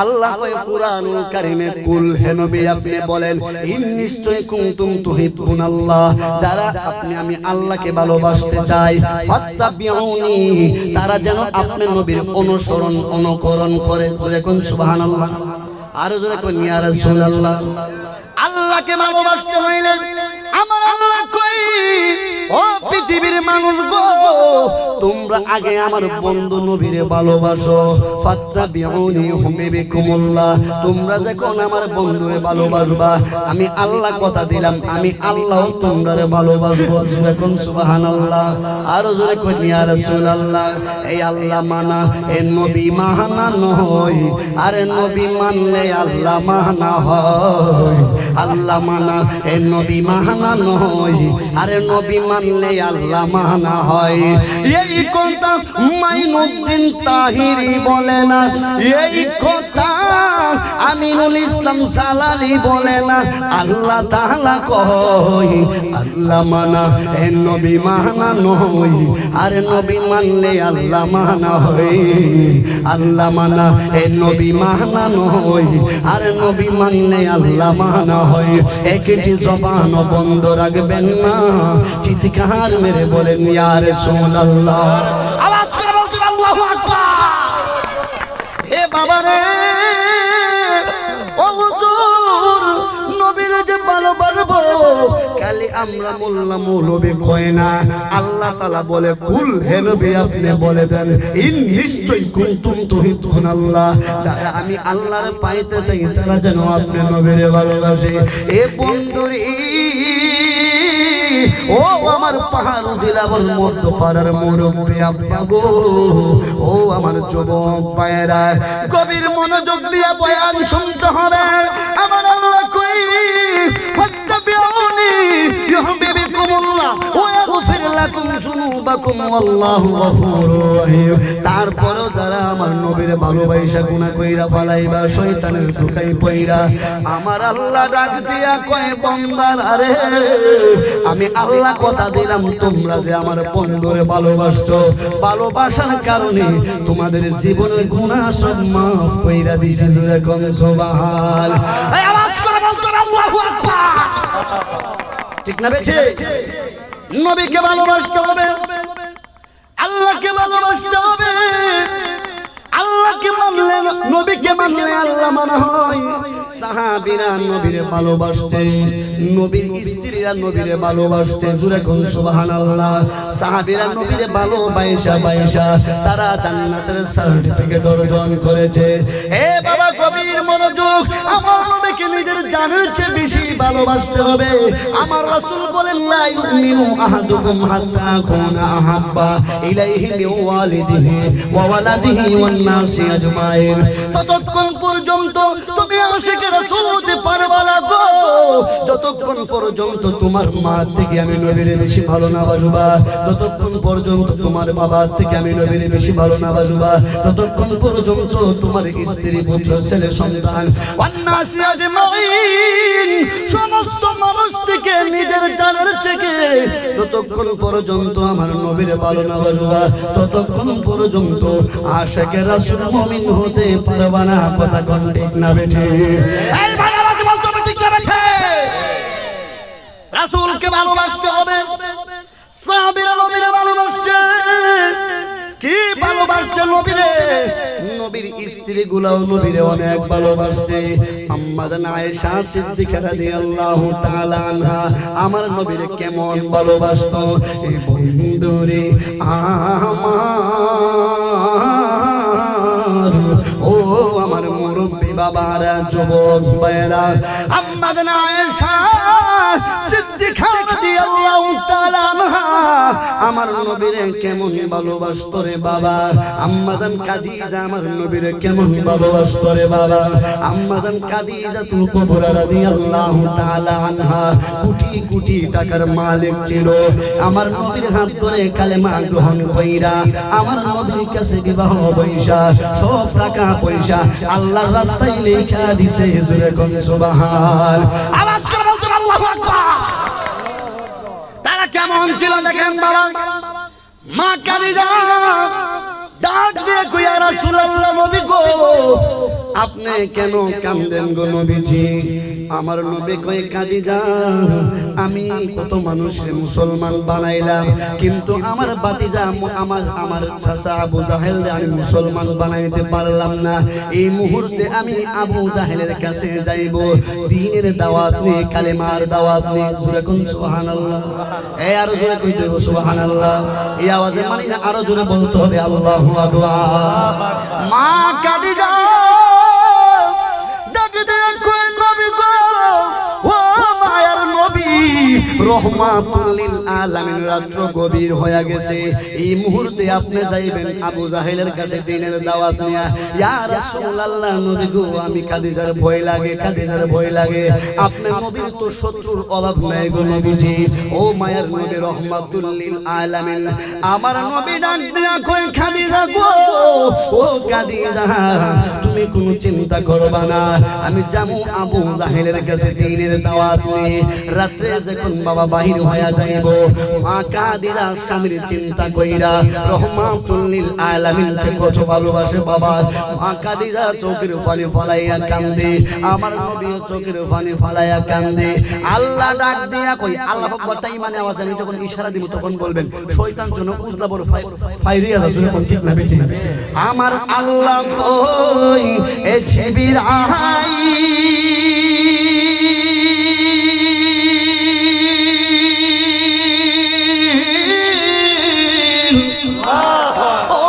আল্লাহ কয় কুরআনুল কারীমে, কুল হে নবী, আপনি বলেন, ইন নিশ্চয় কুনতুম তুহিব্বুনাল্লাহ যারা আপনি, আমি আল্লাহকে ভালোবাসতে চাই, ফাত্তাবিউনি, তারা যেন আপনি নবীর অনুসরণ, অনুকরণ করে। জোরে কোন সুবহানাল্লাহ। আর জোরে কোন, ইয়া রাসূলুল্লাহ, আল্লাহকে ভালোবাসতে হইলে আমার আল্লাহ কই? ও পৃথিবীর মানুষ গো তোমরা আগে আমার বন্ধু নবীরে ভালোবাসো। ফাত্তাবিউনি হুমিবিকুমুল্লাহ তোমরা যখন আমার বন্ধুরে ভালোবাসবা, আমি আল্লাহ কথা দিলাম, আমি আল্লাহ তোমরারে ভালোবাসবো। কোন সুবহানাল্লাহ, আর জোরে কোন ইয়া রাসূলুল্লাহ, এই আল্লাহ মানা, এ নবী মাহানা নয়, আরে নবী মানলে আল্লাহ মাহানা হয়। আল্লাহ মানা, এ নবী মাহানা নয়, আরে নবী মানলে আল্লাহ মাহানা হয়। এই কথা তাহিরি বলে না। এই কথা আমিনুল ইসলাম সালালি বলে না। আল্লাহ তাআলা কয় আল্লাহ মানা, এ নবী মাহানা নয় আরে নবী মানলে আল্লাহ মাহানা হয় আল্লাহ মানা, এ নবী মাহানা নয় আরে নবী মানলে আল্লাহ মাহানা হয় একটি জবান বন্ধ রাখবেন না, চিৎকার মেরে বলেন, ইয়া রাসূলুল্লাহ আওয়াজ করে বলতে আল্লাহু আকবার। হে বাবা রে, ও হুজুর, নবীর যে খালি আমরা মোল্লা মৌলবি আল্লাহ তাআলা বলে কুল হে বলে দেন, ইন আল্লাহ। যারা আমি পাইতে চাই, তারা যেন আপনি নবীরে ভালোবাসে। এ বন্ধুরি ও আমার পাহাড় জেলাবর মধ্য পাড়ার মুরব্বী আব্বা গো। ও আমার যুবক পায়রা গভীর মনোযোগ দিয়া বয়ান শুনতে হবে। আমার আল্লাহ কই? ফাত্তাবিউনি ইউহিব্বুকুমুল্লাহ। ওয়া যারা আমার নবীর কইরা পইরা আমার আল্লাহ ডাক দিয়া কয়, বন্দার, আরে, আমি আল্লাহ কথা দিলাম, তোমরা যে আমার বন্ধুরে ভালোবাসার কারণে তোমাদের জীবনের গুনাহ সব মাফ কইরা দিছি ঠিক না বেঠে? নবীকে ভালোবাসতে হবে। আল্লাহকে ভালোবাসতে হবে। আল্লাহকে মানলে নবীকে মানলে আল্লাহ মানা হয়। নবীরে জুরে নবীরে তারা জান্নাতের সার্টিফিকেট অর্জন করেছে। এ বাবা মনোযোগ। আমার নবীকে নিজের জানের চেয়ে বেশি ভালোবাসতে হবে। আমার রাসূল বলেন, লা ইউমিনু আহাদুকুম হাত্তা কুনা আহাব্বা ইলাইহি মিন ওয়ালিদিহি ওয়া ওয়ালাদিহি ওয়ান নাসি আজমাইন। ততক্ষণ পর্যন্ত তুমি যতক্ষণ পর্যন্ত তোমার মা থেকে আমি নবীরে বেশি ভালো না বাসবা ততক্ষণ পর্যন্ত তোমার বাবার থেকে আমি নবীরে বেশি ভালো না বাসবা ততক্ষণ পর্যন্ত তোমার স্ত্রী, পুত্র, ছেলে, সন্তান সমস্ত মানুষ থেকে নিজের জানের থেকে যতক্ষণ পর্যন্ত আমার নবীর ভালো না বাসবা ততক্ষণ পর্যন্ত আশেকে রাসূল মুমিন হতে পারবা না, কথা কোন ঠিক না বেঠে। রাসূলকে ভালোবাসতে হবে। নবীরে আমার নবীরে কেমন ভালোবাসতো? বন্ধুরে আমার, ও আমার মুরব্বী বাবার, যুবক ভাইয়েরা। আমার নবীরে কেমন ভালোবাসতো রে বাবা? আম্মা জান খাদিজা আমার নবীরে কেমন বাবা? আম্মা জান খাদিজা তুল কুবরা রাদিয়াল্লাহু তাআলা আনহা কোটি কোটি টাকার মালিক ছিল। আমার নবীর হাত ধরে কালেমা গ্রহণ কইরা আমার নবীর কাছে বিবাহ বৈশা সব টাকা পয়সা আল্লাহর রাস্তায় লেখা দিছে, জোরে কোন সুবহান। আওয়াজ কেমন ছিল দেখেন বাবা। মা ডাক দিয়ে রাসূলুল্লাহ, নবী গো। আপনি কেন কান্দেন গো নবীজি? আমার নবী কই কাঁদি যা। আমি কত মানুষের মুসলমান বানাইলাম, কিন্তু আমার বাতিজা আমার আমার চাচা আবু জাহেল আমি মুসলমান বানাইতে পারলাম না। এই মুহূর্তে আমি আবু জাহেলের কাছে যাইব। দিনের দাওয়াত নিয়ে কালেমার দাওয়াত নিয়ে জোরে কোন, সুবহানাল্লাহ। এই আরও জোরে কই দেব, সুবহানাল্লাহ। এই আওয়াজে মানে আরও জোরে বলতে হবে, আল্লাহু আকবার। মা কাদিজা রহমাতুল লিল আলামিন রাত্র গভীর হয়ে গেছে। এই মুহূর্তে আপনি যাইবেন আবু জাহেলের কাছে দিনের দাওয়াত নিয়া। ইয়া রাসূলুল্লাহ নবী গো, আমি খাদিজার ভয় লাগে, খাদিজার ভয় লাগে। আপনি নবীর তো শত্রুর অভাব নাই গো নবীজি। ও মায়ের নবী রহমাতুল লিল আলামিন, আমার নবী ডাক দিয়া কই খাদিজা গো, ও খাদিজা, তুমি কোনো চিন্তা করবা না আমি যাব আবু জাহেলের কাছে দিনের দাওয়াত নিয়ে। রাত্রে যখন বাবা বাহির হয়ে যাইব, মা কাদিরা স্বামীর চিন্তা কইরা রহমাতুল লিল আলামিন কত ভালোবাসে বাবা। মা কাদিরা চোখের পানি ফলাইয়া কান্দে, আমার নবী চোখের পানি ফলাইয়া কান্দে। আল্লাহ ডাক দিয়া কই, আল্লাহ বলতাই মানে আওয়াজ আমি যখন ইশারা দিব তখন বলবেন, শয়তান যেন উজলা বড় ফাইরিয়া কোন ঠিক না বেটি আমার আল্লাহ কই, এ ছিবির আহাই। ও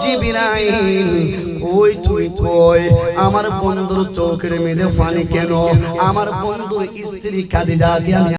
জিবিরাইল কই তুই কই? আমার বন্ধুর চোখের মেয়েদের ফানি কেন? আমার বন্ধুর স্ত্রী কাদিজাকে আমি